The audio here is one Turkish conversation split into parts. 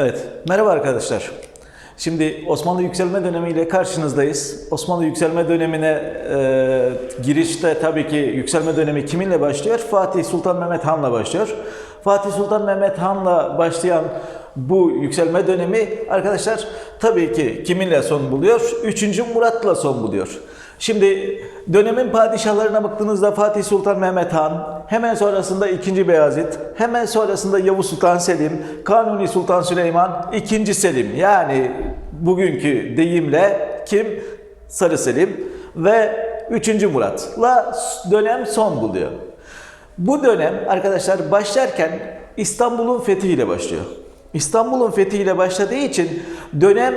Evet, merhaba arkadaşlar. Şimdi Osmanlı yükselme dönemiyle karşınızdayız. Osmanlı yükselme dönemine e, girişte tabii ki yükselme dönemi kiminle başlıyor? Fatih Sultan Mehmet Han'la başlıyor. Fatih Sultan Mehmet Han'la başlayan bu yükselme dönemi arkadaşlar tabii ki kiminle son buluyor? 3. Murat'la son buluyor. Şimdi dönemin padişahlarına baktığınızda Fatih Sultan Mehmet Han, hemen sonrasında 2. Beyazıt, hemen sonrasında Yavuz Sultan Selim, Kanuni Sultan Süleyman, 2. Selim. Yani bugünkü deyimle kim? Sarı Selim ve 3. Murat'la dönem son buluyor. Bu dönem arkadaşlar başlarken İstanbul'un fethiyle başlıyor. İstanbul'un fethiyle başladığı için dönem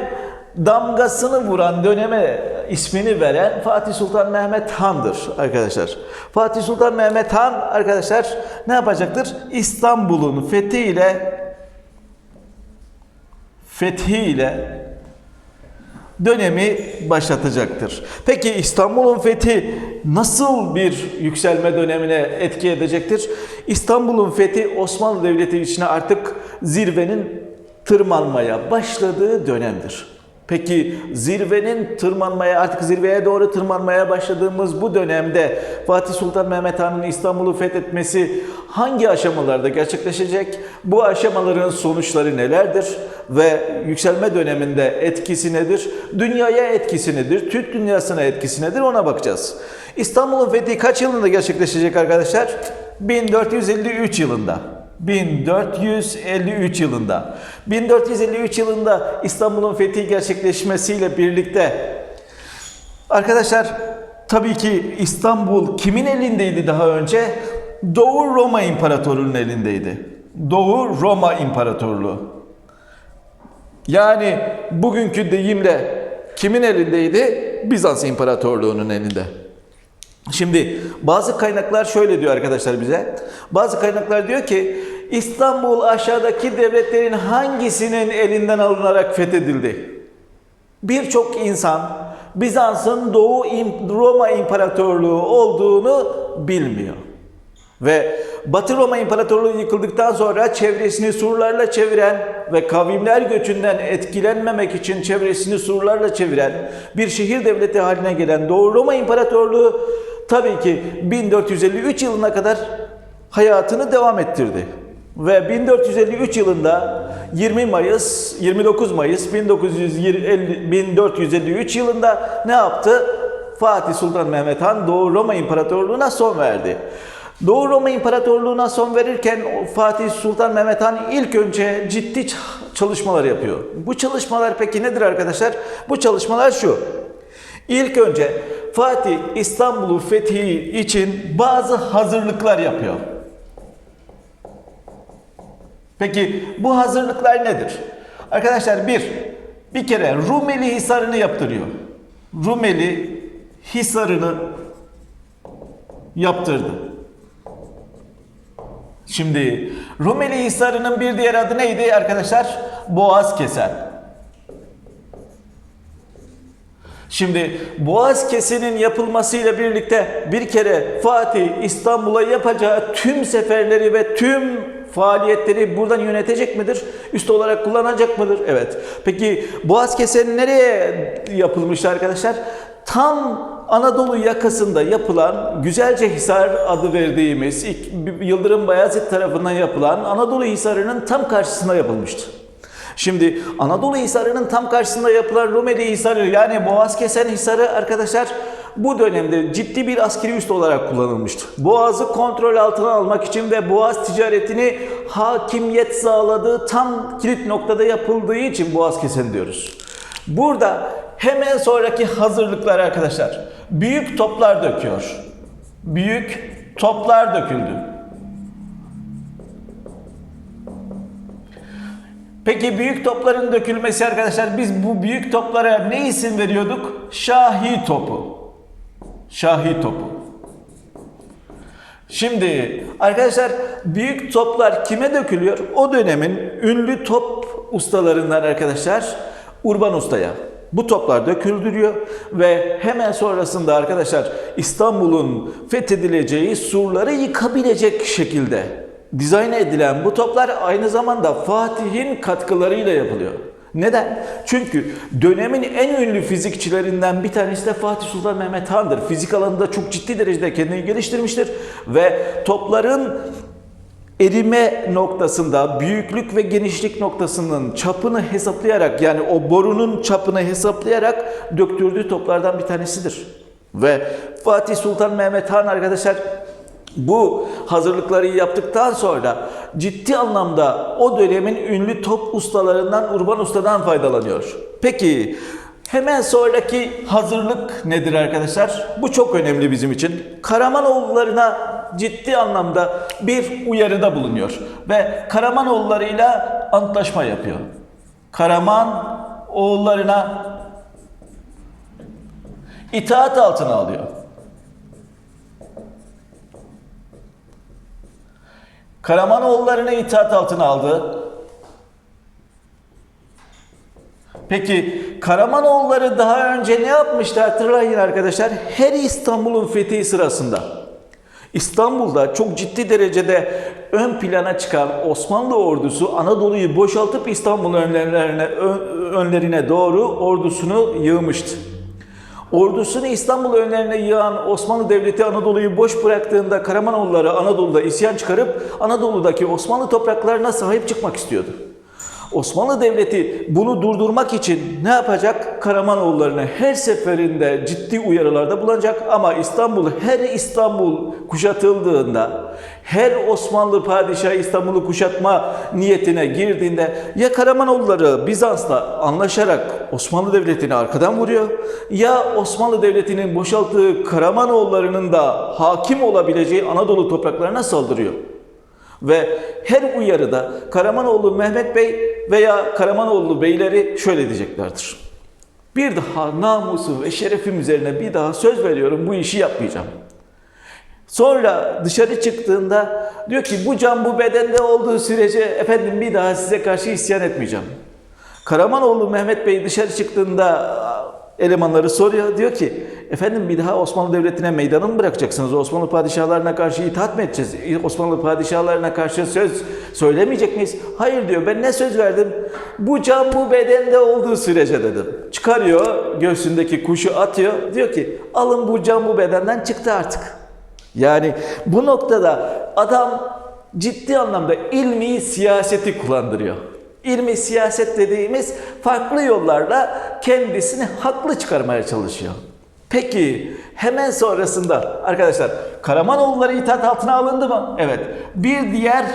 damgasını vuran döneme ismini veren Fatih Sultan Mehmet Han'dır arkadaşlar. Fatih Sultan Mehmet Han arkadaşlar ne yapacaktır? İstanbul'un fethiyle fethiyle dönemi başlatacaktır. Peki İstanbul'un fethi nasıl bir yükselme dönemine etki edecektir? İstanbul'un fethi Osmanlı Devleti içine artık zirvenin tırmanmaya başladığı dönemdir. Peki zirvenin tırmanmaya artık zirveye doğru tırmanmaya başladığımız bu dönemde Fatih Sultan Mehmet Han'ın İstanbul'u fethetmesi hangi aşamalarda gerçekleşecek? Bu aşamaların sonuçları nelerdir? Ve yükselme döneminde etkisi nedir? Dünyaya etkisi nedir? Türk dünyasına etkisi nedir? Ona bakacağız. İstanbul'un fethi kaç yılında gerçekleşecek arkadaşlar? 1453 yılında. 1453 yılında. 1453 yılında İstanbul'un fethi gerçekleşmesiyle birlikte arkadaşlar tabii ki İstanbul kimin elindeydi daha önce? Doğu Roma İmparatorluğu'nun elindeydi. Doğu Roma İmparatorluğu. Yani bugünkü deyimle kimin elindeydi? Bizans İmparatorluğu'nun elinde. Şimdi bazı kaynaklar şöyle diyor arkadaşlar bize. Bazı kaynaklar diyor ki İstanbul aşağıdaki devletlerin hangisinin elinden alınarak fethedildi? Birçok insan Bizans'ın Doğu Roma İmparatorluğu olduğunu bilmiyor. Ve Batı Roma İmparatorluğu yıkıldıktan sonra çevresini surlarla çeviren ve kavimler göçünden etkilenmemek için çevresini surlarla çeviren bir şehir devleti haline gelen Doğu Roma İmparatorluğu tabii ki 1453 yılına kadar hayatını devam ettirdi. Ve 1453 yılında 20 Mayıs, 29 Mayıs 1950 1453 yılında ne yaptı? Fatih Sultan Mehmet Han Doğu Roma İmparatorluğu'na son verdi. Doğu Roma İmparatorluğu'na son verirken Fatih Sultan Mehmet Han ilk önce ciddi çalışmalar yapıyor. Bu çalışmalar peki nedir arkadaşlar? Bu çalışmalar şu. İlk önce Fatih İstanbul'u fethi için bazı hazırlıklar yapıyor. Peki bu hazırlıklar nedir? Arkadaşlar bir, bir kere Rumeli Hisarı'nı yaptırıyor. Rumeli Hisarı'nı yaptırdı. Şimdi Rumeli Hisarı'nın bir diğer adı neydi arkadaşlar? Boğaz Kesen. Şimdi Boğaz Kesen'in yapılmasıyla birlikte bir kere Fatih İstanbul'a yapacağı tüm seferleri ve tüm faaliyetleri buradan yönetecek midir? Üst olarak kullanacak mıdır? Evet. Peki Boğaz Kesen nereye yapılmıştı arkadaşlar? Tam Anadolu yakasında yapılan Güzelcehisar adı verdiğimiz Yıldırım Bayezid tarafından yapılan Anadolu Hisarı'nın tam karşısında yapılmıştı. Şimdi Anadolu Hisarı'nın tam karşısında yapılan Rumeli Hisarı yani Boğaz Kesen Hisarı arkadaşlar bu dönemde ciddi bir askeri üs olarak kullanılmıştı. Boğaz'ı kontrol altına almak için ve Boğaz ticaretini hakimiyet sağladığı tam kilit noktada yapıldığı için Boğaz Kesen diyoruz. Burada hemen sonraki hazırlıklar arkadaşlar büyük toplar döküyor. Büyük toplar döküldü. Peki büyük topların dökülmesi arkadaşlar biz bu büyük toplara ne isim veriyorduk? Şahi topu. Şahi topu. Şimdi arkadaşlar büyük toplar kime dökülüyor? O dönemin ünlü top ustalarından arkadaşlar Urban Usta'ya. Bu toplar döküldürüyor ve hemen sonrasında arkadaşlar İstanbul'un fethedileceği surları yıkabilecek şekilde dizayn edilen bu toplar aynı zamanda Fatih'in katkılarıyla yapılıyor. Neden? Çünkü dönemin en ünlü fizikçilerinden bir tanesi de Fatih Sultan Mehmet Han'dır. Fizik alanında çok ciddi derecede kendini geliştirmiştir ve topların erime noktasında büyüklük ve genişlik noktasının çapını hesaplayarak yani o borunun çapını hesaplayarak döktürdüğü toplardan bir tanesidir. Ve Fatih Sultan Mehmet Han arkadaşlar bu hazırlıkları yaptıktan sonra ciddi anlamda o dönemin ünlü top ustalarından Urban Usta'dan faydalanıyor. Peki hemen sonraki hazırlık nedir arkadaşlar? Bu çok önemli bizim için. Karamanoğullarına ciddi anlamda bir uyarıda bulunuyor ve Karamanoğullarıyla antlaşma yapıyor. Karaman oğullarına itaat altına alıyor. Karamanoğullarını itaat altına aldı. Peki Karamanoğulları daha önce ne yapmıştı hatırlayın arkadaşlar. Her İstanbul'un fethi sırasında İstanbul'da çok ciddi derecede ön plana çıkan Osmanlı ordusu Anadolu'yu boşaltıp İstanbul önlerine, ön- önlerine doğru ordusunu yığmıştı. Ordusunu İstanbul önlerine yığan Osmanlı Devleti Anadolu'yu boş bıraktığında Karamanoğulları Anadolu'da isyan çıkarıp Anadolu'daki Osmanlı topraklarına sahip çıkmak istiyordu. Osmanlı Devleti bunu durdurmak için ne yapacak? Karamanoğullarına her seferinde ciddi uyarılarda bulunacak ama İstanbul her İstanbul kuşatıldığında her Osmanlı padişahı İstanbul'u kuşatma niyetine girdiğinde ya Karamanoğulları Bizans'la anlaşarak Osmanlı Devleti'ni arkadan vuruyor ya Osmanlı Devleti'nin boşalttığı Karamanoğullarının da hakim olabileceği Anadolu topraklarına saldırıyor. Ve her uyarıda Karamanoğlu Mehmet Bey veya Karamanoğlu beyleri şöyle diyeceklerdir. Bir daha namusu ve şerefim üzerine bir daha söz veriyorum bu işi yapmayacağım. Sonra dışarı çıktığında diyor ki bu can bu bedende olduğu sürece efendim bir daha size karşı isyan etmeyeceğim. Karamanoğlu Mehmet Bey dışarı çıktığında elemanları soruyor. Diyor ki efendim bir daha Osmanlı Devleti'ne meydanı mı bırakacaksınız? Osmanlı padişahlarına karşı itaat mı edeceğiz? Osmanlı padişahlarına karşı söz söylemeyecek miyiz? Hayır diyor ben ne söz verdim? Bu can bu bedende olduğu sürece dedim. Çıkarıyor göğsündeki kuşu atıyor. Diyor ki alın bu can bu bedenden çıktı artık. Yani bu noktada adam ciddi anlamda ilmi siyaseti kullandırıyor. İlmi siyaset dediğimiz farklı yollarla kendisini haklı çıkarmaya çalışıyor. Peki hemen sonrasında arkadaşlar Karamanoğulları itaat altına alındı mı? Evet. Bir diğer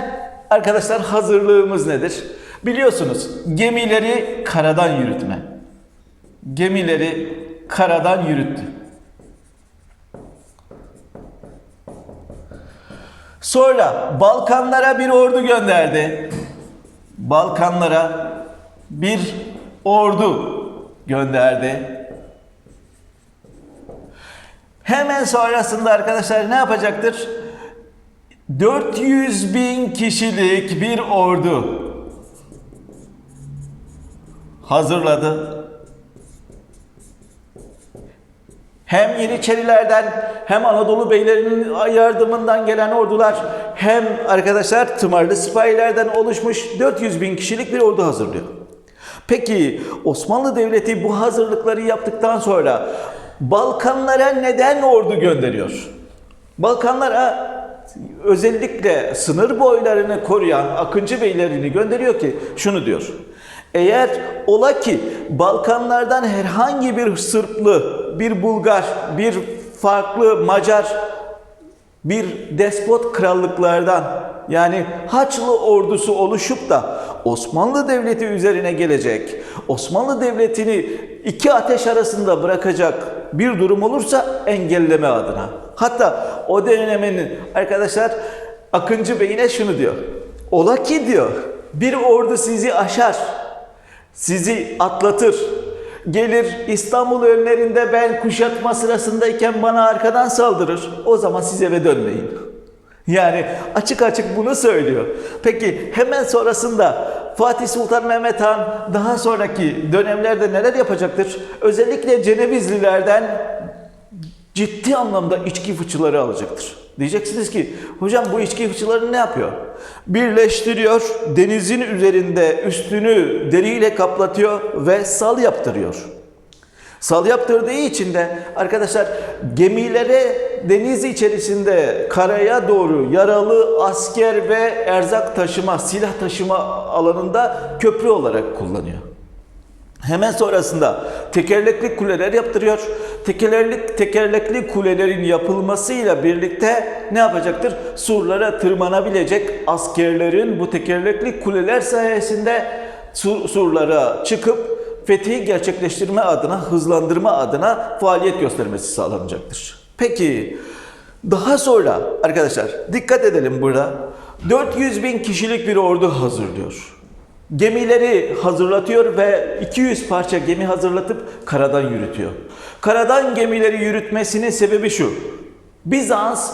arkadaşlar hazırlığımız nedir? Biliyorsunuz gemileri karadan yürütme. Gemileri karadan yürüttü. Sonra Balkanlara bir ordu gönderdi. Balkanlara bir ordu gönderdi. Hemen sonrasında arkadaşlar ne yapacaktır? 400 bin kişilik bir ordu hazırladı. Hem Yeniçerilerden hem Anadolu beylerinin yardımından gelen ordular hem arkadaşlar tımarlı sipahilerden oluşmuş 400 bin kişilik bir ordu hazırlıyor. Peki Osmanlı Devleti bu hazırlıkları yaptıktan sonra Balkanlara neden ordu gönderiyor? Balkanlara özellikle sınır boylarını koruyan Akıncı beylerini gönderiyor ki şunu diyor. Eğer ola ki Balkanlardan herhangi bir Sırplı, bir Bulgar, bir farklı Macar, bir despot krallıklardan yani Haçlı ordusu oluşup da Osmanlı Devleti üzerine gelecek, Osmanlı Devleti'ni iki ateş arasında bırakacak bir durum olursa engelleme adına. Hatta o dönemin arkadaşlar Akıncı Bey'ine şunu diyor. Ola ki diyor bir ordu sizi aşar, sizi atlatır. Gelir İstanbul önlerinde ben kuşatma sırasındayken bana arkadan saldırır. O zaman siz eve dönmeyin. Yani açık açık bunu söylüyor. Peki hemen sonrasında Fatih Sultan Mehmet Han daha sonraki dönemlerde neler yapacaktır? Özellikle Cenevizlilerden ciddi anlamda içki fıçıları alacaktır. Diyeceksiniz ki hocam bu içki fıçıları ne yapıyor? Birleştiriyor, denizin üzerinde üstünü deriyle kaplatıyor ve sal yaptırıyor. Sal yaptırdığı için de arkadaşlar gemilere deniz içerisinde karaya doğru yaralı asker ve erzak taşıma, silah taşıma alanında köprü olarak kullanıyor. Hemen sonrasında tekerlekli kuleler yaptırıyor. Tekerlekli, tekerlekli kulelerin yapılmasıyla birlikte ne yapacaktır? Surlara tırmanabilecek askerlerin bu tekerlekli kuleler sayesinde sur, surlara çıkıp fethi gerçekleştirme adına, hızlandırma adına faaliyet göstermesi sağlanacaktır. Peki daha sonra arkadaşlar dikkat edelim burada 400 bin kişilik bir ordu hazırlıyor. Gemileri hazırlatıyor ve 200 parça gemi hazırlatıp karadan yürütüyor. Karadan gemileri yürütmesinin sebebi şu. Bizans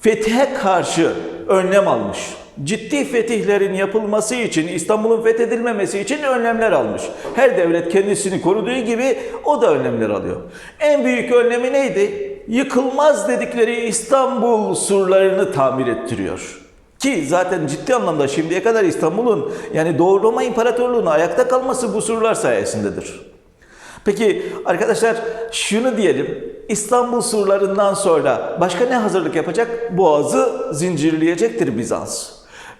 fethe karşı önlem almış. Ciddi fetihlerin yapılması için, İstanbul'un fethedilmemesi için önlemler almış. Her devlet kendisini koruduğu gibi o da önlemler alıyor. En büyük önlemi neydi? Yıkılmaz dedikleri İstanbul surlarını tamir ettiriyor. Ki zaten ciddi anlamda şimdiye kadar İstanbul'un yani Doğu Roma İmparatorluğu'nun ayakta kalması bu surlar sayesindedir. Peki arkadaşlar şunu diyelim. İstanbul surlarından sonra başka ne hazırlık yapacak? Boğazı zincirleyecektir Bizans.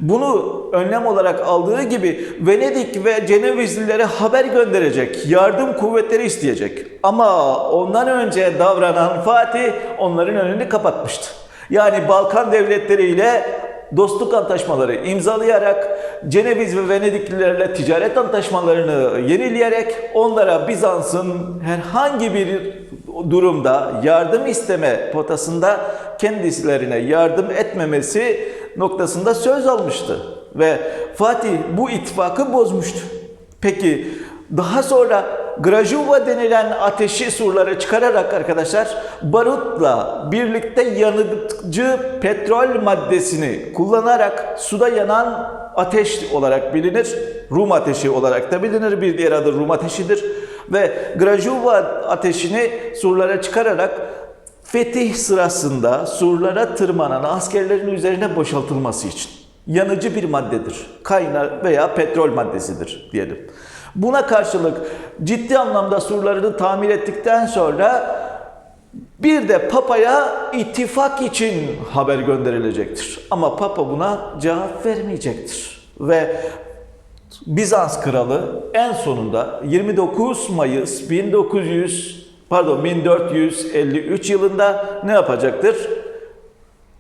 Bunu önlem olarak aldığı gibi Venedik ve Cenevizlilere haber gönderecek, yardım kuvvetleri isteyecek. Ama ondan önce davranan Fatih onların önünü kapatmıştı. Yani Balkan devletleriyle dostluk antlaşmaları imzalayarak Ceneviz ve Venediklilerle ticaret antlaşmalarını yenileyerek onlara Bizans'ın herhangi bir durumda yardım isteme potasında kendislerine yardım etmemesi noktasında söz almıştı. Ve Fatih bu ittifakı bozmuştu. Peki daha sonra Grajuva denilen ateşi surlara çıkararak arkadaşlar barutla birlikte yanıcı petrol maddesini kullanarak suda yanan ateş olarak bilinir. Rum ateşi olarak da bilinir. Bir diğer adı Rum ateşidir. Ve Grajuva ateşini surlara çıkararak fetih sırasında surlara tırmanan askerlerin üzerine boşaltılması için yanıcı bir maddedir. Kaynar veya petrol maddesidir diyelim. Buna karşılık ciddi anlamda surlarını tamir ettikten sonra bir de Papa'ya ittifak için haber gönderilecektir. Ama Papa buna cevap vermeyecektir. Ve Bizans kralı en sonunda 29 Mayıs 1900 pardon 1453 yılında ne yapacaktır?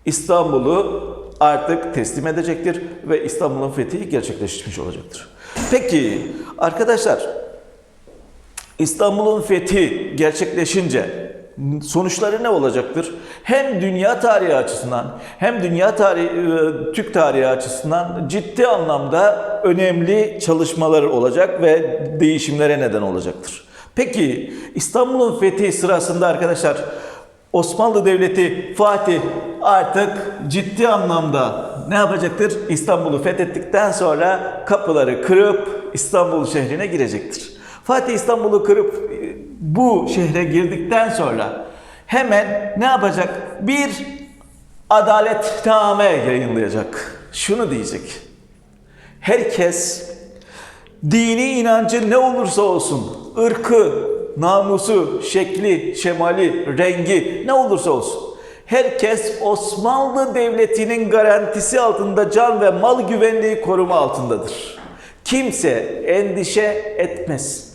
İstanbul'u artık teslim edecektir ve İstanbul'un fethi gerçekleşmiş olacaktır. Peki arkadaşlar İstanbul'un fethi gerçekleşince sonuçları ne olacaktır? Hem dünya tarihi açısından hem dünya tarihi e, Türk tarihi açısından ciddi anlamda önemli çalışmalar olacak ve değişimlere neden olacaktır. Peki İstanbul'un fethi sırasında arkadaşlar Osmanlı Devleti Fatih artık ciddi anlamda ne yapacaktır? İstanbul'u fethettikten sonra kapıları kırıp İstanbul şehrine girecektir. Fatih İstanbul'u kırıp e, bu şehre girdikten sonra hemen ne yapacak? Bir adaletname yayınlayacak. Şunu diyecek. Herkes dini inancı ne olursa olsun, ırkı, namusu, şekli, şemali, rengi ne olursa olsun. Herkes Osmanlı Devleti'nin garantisi altında can ve mal güvenliği koruma altındadır. Kimse endişe etmez.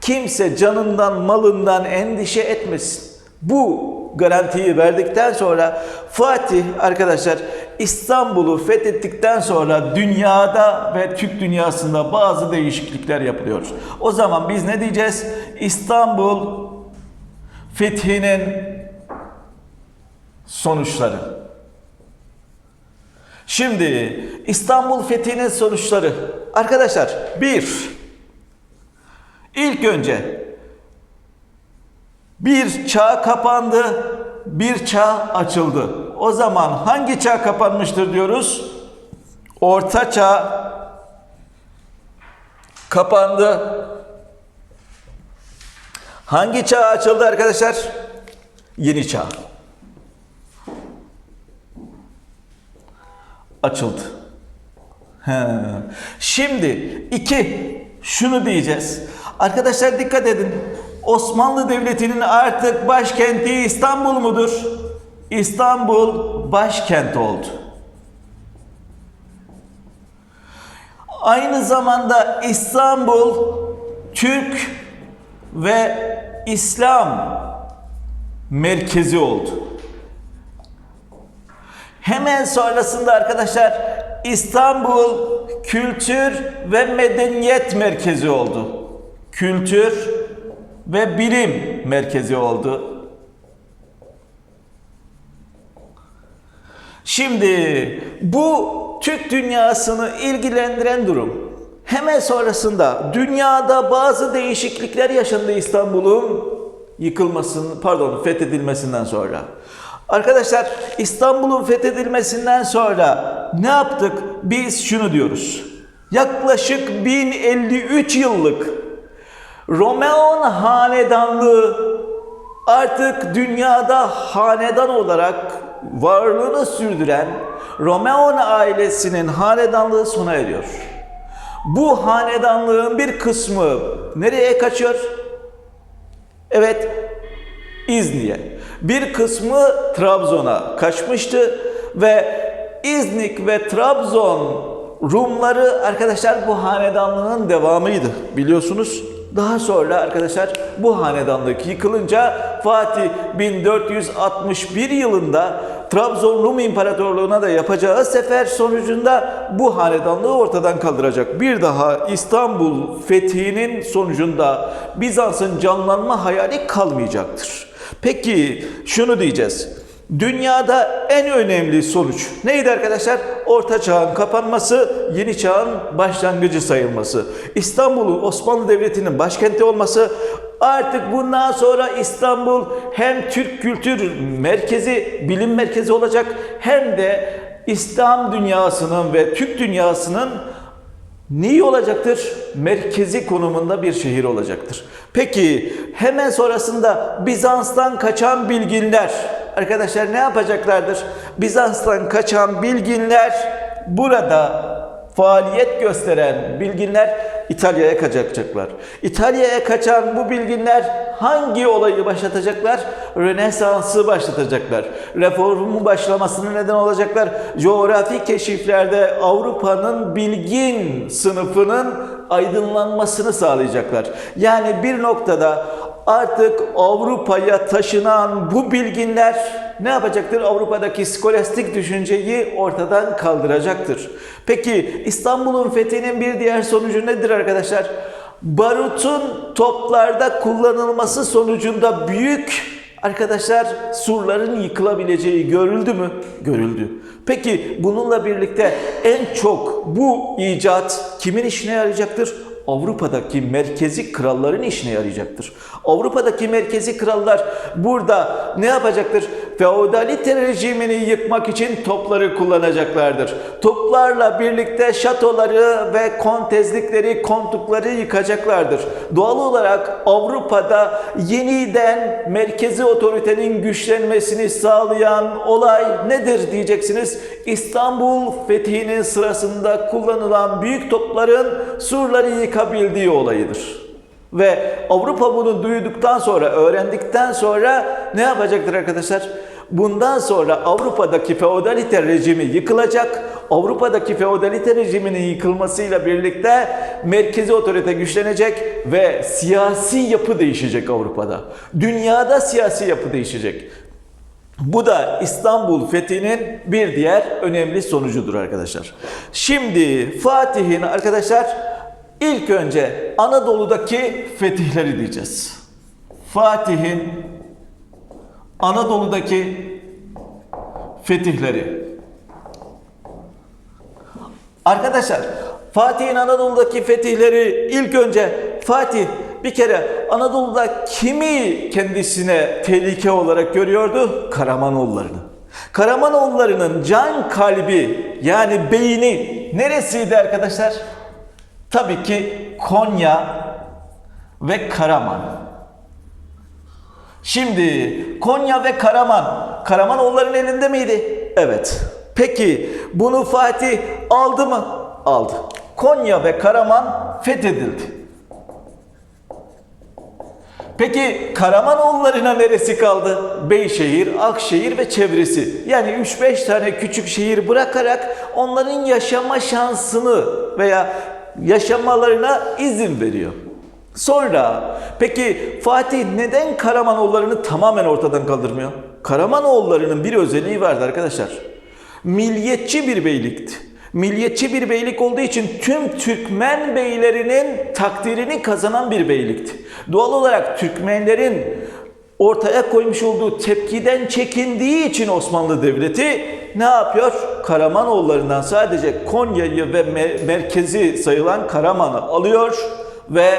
Kimse canından, malından endişe etmesin. Bu garantiyi verdikten sonra Fatih arkadaşlar İstanbul'u fethettikten sonra dünyada ve Türk dünyasında bazı değişiklikler yapılıyor. O zaman biz ne diyeceğiz? İstanbul fethinin sonuçları. Şimdi İstanbul fethinin sonuçları. Arkadaşlar bir, ilk önce bir çağ kapandı, bir çağ açıldı. O zaman hangi çağ kapanmıştır diyoruz? Orta çağ kapandı. Hangi çağ açıldı arkadaşlar? Yeni çağ. Açıldı. He. Şimdi iki şunu diyeceğiz. Arkadaşlar dikkat edin. Osmanlı Devleti'nin artık başkenti İstanbul mudur? İstanbul başkent oldu. Aynı zamanda İstanbul Türk ve İslam merkezi oldu. Hemen sonrasında arkadaşlar İstanbul Kültür ve Medeniyet Merkezi oldu. Kültür ve Bilim Merkezi oldu. Şimdi bu Türk dünyasını ilgilendiren durum. Hemen sonrasında dünyada bazı değişiklikler yaşandı İstanbul'un yıkılmasının pardon fethedilmesinden sonra. Arkadaşlar İstanbul'un fethedilmesinden sonra ne yaptık? Biz şunu diyoruz. Yaklaşık 1053 yıllık Romeon hanedanlığı artık dünyada hanedan olarak varlığını sürdüren Romeon ailesinin hanedanlığı sona eriyor. Bu hanedanlığın bir kısmı nereye kaçıyor? Evet, İznik'e. Bir kısmı Trabzon'a kaçmıştı ve İznik ve Trabzon Rumları arkadaşlar bu hanedanlığın devamıydı biliyorsunuz. Daha sonra arkadaşlar bu hanedanlık yıkılınca Fatih 1461 yılında Trabzon Rum İmparatorluğu'na da yapacağı sefer sonucunda bu hanedanlığı ortadan kaldıracak. Bir daha İstanbul fethinin sonucunda Bizans'ın canlanma hayali kalmayacaktır. Peki şunu diyeceğiz. Dünyada en önemli sonuç neydi arkadaşlar? Orta çağın kapanması, yeni çağın başlangıcı sayılması. İstanbul'un Osmanlı Devleti'nin başkenti olması, artık bundan sonra İstanbul hem Türk kültür merkezi, bilim merkezi olacak hem de İslam dünyasının ve Türk dünyasının neyi olacaktır? Merkezi konumunda bir şehir olacaktır. Peki hemen sonrasında Bizans'tan kaçan bilginler arkadaşlar ne yapacaklardır? Bizans'tan kaçan bilginler burada faaliyet gösteren bilginler İtalya'ya kaçacaklar. İtalya'ya kaçan bu bilginler hangi olayı başlatacaklar? Rönesans'ı başlatacaklar. Reformun başlamasına neden olacaklar. Coğrafi keşiflerde Avrupa'nın bilgin sınıfının aydınlanmasını sağlayacaklar. Yani bir noktada artık Avrupa'ya taşınan bu bilginler ne yapacaktır? Avrupa'daki skolastik düşünceyi ortadan kaldıracaktır. Peki İstanbul'un fethinin bir diğer sonucu nedir arkadaşlar? Barutun toplarda kullanılması sonucunda büyük Arkadaşlar surların yıkılabileceği görüldü mü? Görüldü. Peki bununla birlikte en çok bu icat kimin işine yarayacaktır? Avrupa'daki merkezi kralların işine yarayacaktır. Avrupa'daki merkezi krallar burada ne yapacaktır? Feodalite rejimini yıkmak için topları kullanacaklardır. Toplarla birlikte şatoları ve kontezlikleri, kontukları yıkacaklardır. Doğal olarak Avrupa'da yeniden merkezi otoritenin güçlenmesini sağlayan olay nedir diyeceksiniz? İstanbul fethinin sırasında kullanılan büyük topların surları yıkabildiği olayıdır. Ve Avrupa bunu duyduktan sonra, öğrendikten sonra ne yapacaktır arkadaşlar? Bundan sonra Avrupa'daki feodalite rejimi yıkılacak. Avrupa'daki feodalite rejiminin yıkılmasıyla birlikte merkezi otorite güçlenecek ve siyasi yapı değişecek Avrupa'da. Dünyada siyasi yapı değişecek. Bu da İstanbul fethinin bir diğer önemli sonucudur arkadaşlar. Şimdi Fatih'in arkadaşlar ilk önce Anadolu'daki fetihleri diyeceğiz. Fatih'in Anadolu'daki fetihleri. Arkadaşlar Fatih'in Anadolu'daki fetihleri ilk önce Fatih bir kere Anadolu'da kimi kendisine tehlike olarak görüyordu? Karamanoğullarını. Karamanoğullarının can kalbi yani beyni neresiydi arkadaşlar? Tabii ki Konya ve Karaman. Şimdi Konya ve Karaman. Karamanoğulların elinde miydi? Evet. Peki bunu Fatih aldı mı? Aldı. Konya ve Karaman fethedildi. Peki Karamanoğullarına neresi kaldı? Beyşehir, Akşehir ve çevresi. Yani 3-5 tane küçük şehir bırakarak onların yaşama şansını veya yaşamalarına izin veriyor. Sonra peki Fatih neden Karamanoğullarını tamamen ortadan kaldırmıyor? Karamanoğullarının bir özelliği vardı arkadaşlar. Milliyetçi bir beylikti. Milliyetçi bir beylik olduğu için tüm Türkmen beylerinin takdirini kazanan bir beylikti. Doğal olarak Türkmenlerin ortaya koymuş olduğu tepkiden çekindiği için Osmanlı Devleti ne yapıyor? Karamanoğullarından sadece Konya'yı ve me- merkezi sayılan Karaman'ı alıyor ve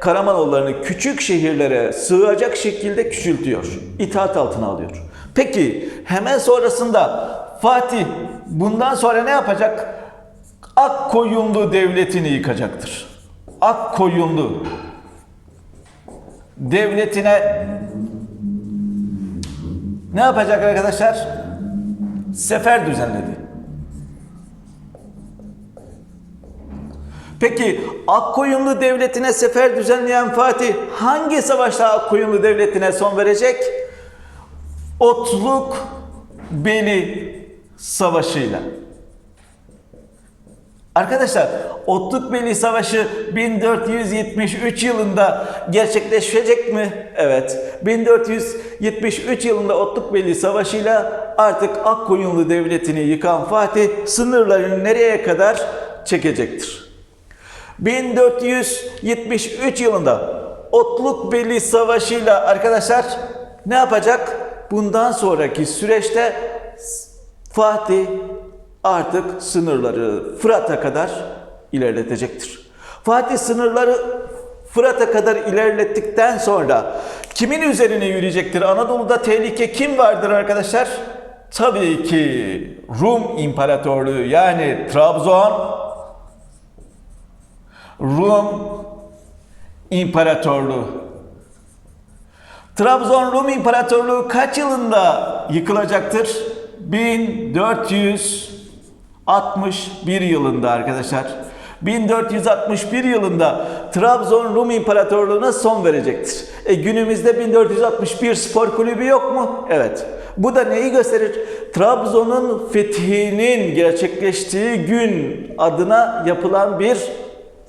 Karamanoğullarını küçük şehirlere sığacak şekilde küçültüyor. İtaat altına alıyor. Peki hemen sonrasında Fatih bundan sonra ne yapacak? Akkoyunlu devletini yıkacaktır. Akkoyunlu devletine ne yapacak arkadaşlar? Sefer düzenledi. Peki Akkoyunlu devletine sefer düzenleyen Fatih hangi savaşta Akkoyunlu devletine son verecek? Otluk Beli Savaşı'yla. Arkadaşlar Otlukbeli Savaşı 1473 yılında gerçekleşecek mi? Evet. 1473 yılında Otlukbeli Savaşı'yla artık Akkoyunlu Devleti'ni yıkan Fatih sınırlarını nereye kadar çekecektir? 1473 yılında Otlukbeli Savaşı'yla arkadaşlar ne yapacak? Bundan sonraki süreçte Fatih artık sınırları Fırat'a kadar ilerletecektir. Fatih sınırları Fırat'a kadar ilerlettikten sonra kimin üzerine yürüyecektir? Anadolu'da tehlike kim vardır arkadaşlar? Tabii ki Rum İmparatorluğu yani Trabzon Rum İmparatorluğu. Trabzon Rum İmparatorluğu kaç yılında yıkılacaktır? 1461 yılında arkadaşlar. 1461 yılında Trabzon Rum İmparatorluğu'na son verecektir. E günümüzde 1461 spor kulübü yok mu? Evet. Bu da neyi gösterir? Trabzon'un fethinin gerçekleştiği gün adına yapılan bir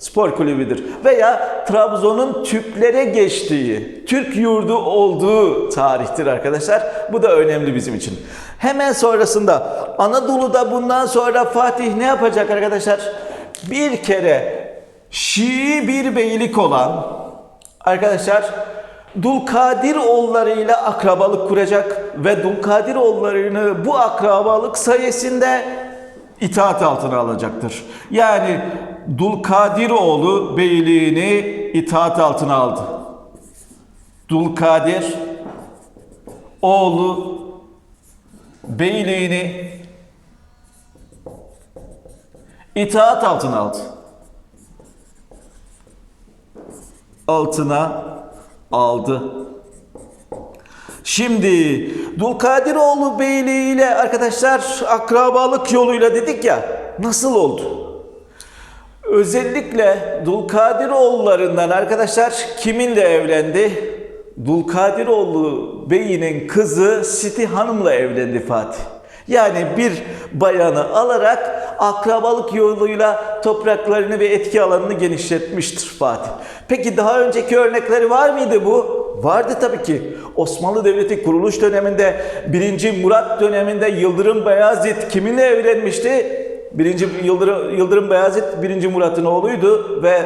spor kulübüdür. Veya Trabzon'un Türklere geçtiği, Türk yurdu olduğu tarihtir arkadaşlar. Bu da önemli bizim için. Hemen sonrasında Anadolu'da bundan sonra Fatih ne yapacak arkadaşlar? Bir kere Şii bir beylik olan arkadaşlar Dulkadir ile akrabalık kuracak ve Dulkadir oğullarını bu akrabalık sayesinde itaat altına alacaktır. Yani Dulkadiroğlu beyliğini itaat altına aldı. Dulkadir oğlu beyliğini itaat altına aldı. Altına aldı. Şimdi Dulkadiroğlu Beyliği ile arkadaşlar akrabalık yoluyla dedik ya nasıl oldu? Özellikle Dulkadiroğullarından arkadaşlar kiminle evlendi? Dulkadiroğlu Bey'inin kızı Siti Hanım'la evlendi Fatih. Yani bir bayanı alarak akrabalık yoluyla topraklarını ve etki alanını genişletmiştir Fatih. Peki daha önceki örnekleri var mıydı bu? Vardı tabii ki. Osmanlı Devleti kuruluş döneminde 1. Murat döneminde Yıldırım Beyazıt kiminle evlenmişti? 1. Yıldırım, Yıldırım Beyazıt 1. Murat'ın oğluydu ve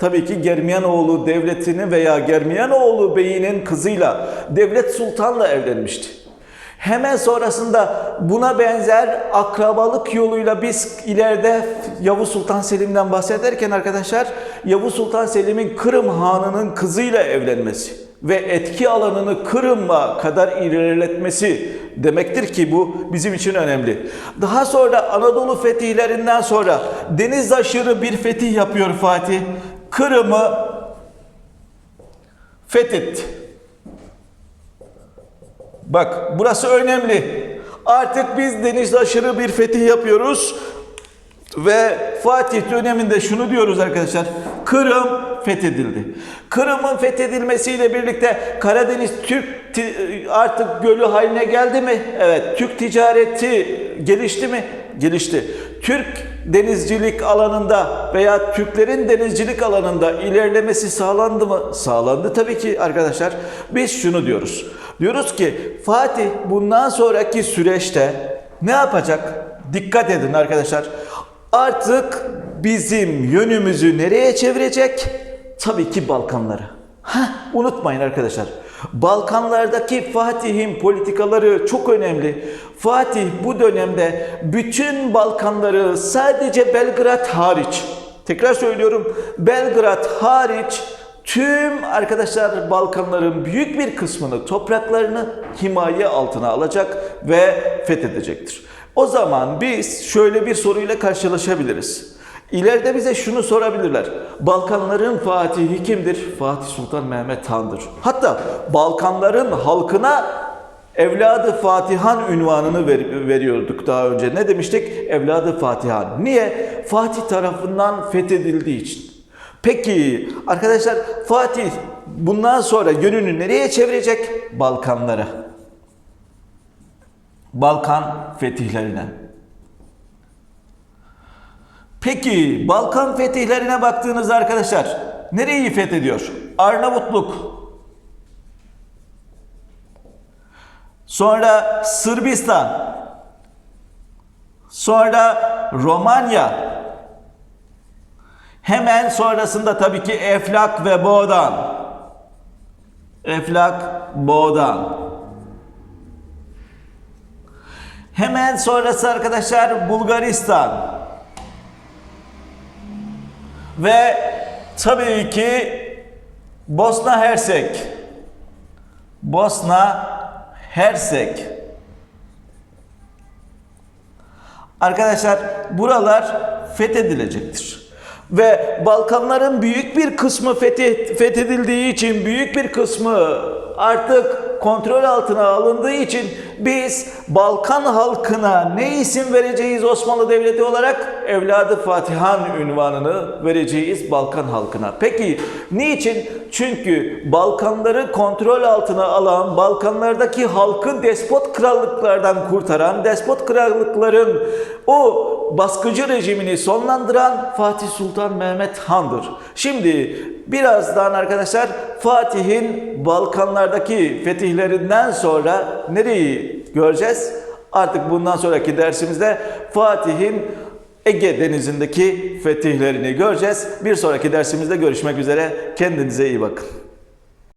tabii ki Germiyanoğlu devletinin veya Germiyanoğlu beyinin kızıyla Devlet Sultan'la evlenmişti. Hemen sonrasında buna benzer akrabalık yoluyla biz ileride Yavuz Sultan Selim'den bahsederken arkadaşlar Yavuz Sultan Selim'in Kırım Hanı'nın kızıyla evlenmesi ve etki alanını Kırım'a kadar ilerletmesi demektir ki bu bizim için önemli. Daha sonra Anadolu fetihlerinden sonra deniz aşırı bir fetih yapıyor Fatih. Kırım'ı fethetti. Bak burası önemli. Artık biz deniz aşırı bir fetih yapıyoruz. Ve Fatih döneminde şunu diyoruz arkadaşlar. Kırım fethedildi. Kırım'ın fethedilmesiyle birlikte Karadeniz Türk artık gölü haline geldi mi? Evet. Türk ticareti gelişti mi? Gelişti. Türk denizcilik alanında veya Türklerin denizcilik alanında ilerlemesi sağlandı mı? Sağlandı tabii ki arkadaşlar. Biz şunu diyoruz. Diyoruz ki Fatih bundan sonraki süreçte ne yapacak? Dikkat edin arkadaşlar. Artık bizim yönümüzü nereye çevirecek? Tabii ki Balkanlara. Heh, unutmayın arkadaşlar. Balkanlardaki Fatih'in politikaları çok önemli. Fatih bu dönemde bütün Balkanları sadece Belgrad hariç, tekrar söylüyorum Belgrad hariç tüm arkadaşlar Balkanların büyük bir kısmını, topraklarını himaye altına alacak ve fethedecektir. O zaman biz şöyle bir soruyla karşılaşabiliriz. İleride bize şunu sorabilirler. Balkanların Fatihi kimdir? Fatih Sultan Mehmet Han'dır. Hatta Balkanların halkına evladı Fatihan ünvanını ver- veriyorduk daha önce. Ne demiştik? Evladı Fatihan. Niye? Fatih tarafından fethedildiği için. Peki arkadaşlar Fatih bundan sonra yönünü nereye çevirecek? Balkanlara. Balkan fetihlerine. Peki Balkan fetihlerine baktığınızda arkadaşlar nereyi fethediyor? Arnavutluk. Sonra Sırbistan. Sonra Romanya. Hemen sonrasında tabii ki Eflak ve Boğdan. Eflak, Boğdan. Hemen sonrası arkadaşlar Bulgaristan. Ve tabii ki Bosna Hersek. Bosna Hersek. Arkadaşlar buralar fethedilecektir. Ve Balkanların büyük bir kısmı fethedildiği için büyük bir kısmı artık kontrol altına alındığı için biz Balkan halkına ne isim vereceğiz Osmanlı Devleti olarak? Evladı Fatihan ünvanını vereceğiz Balkan halkına. Peki niçin? Çünkü Balkanları kontrol altına alan, Balkanlardaki halkı despot krallıklardan kurtaran, despot krallıkların o baskıcı rejimini sonlandıran Fatih Sultan Mehmet Han'dır. Şimdi birazdan arkadaşlar Fatih'in Balkanlardaki fetihlerinden sonra nereyi göreceğiz? Artık bundan sonraki dersimizde Fatih'in Ege Denizi'ndeki fetihlerini göreceğiz. Bir sonraki dersimizde görüşmek üzere. Kendinize iyi bakın.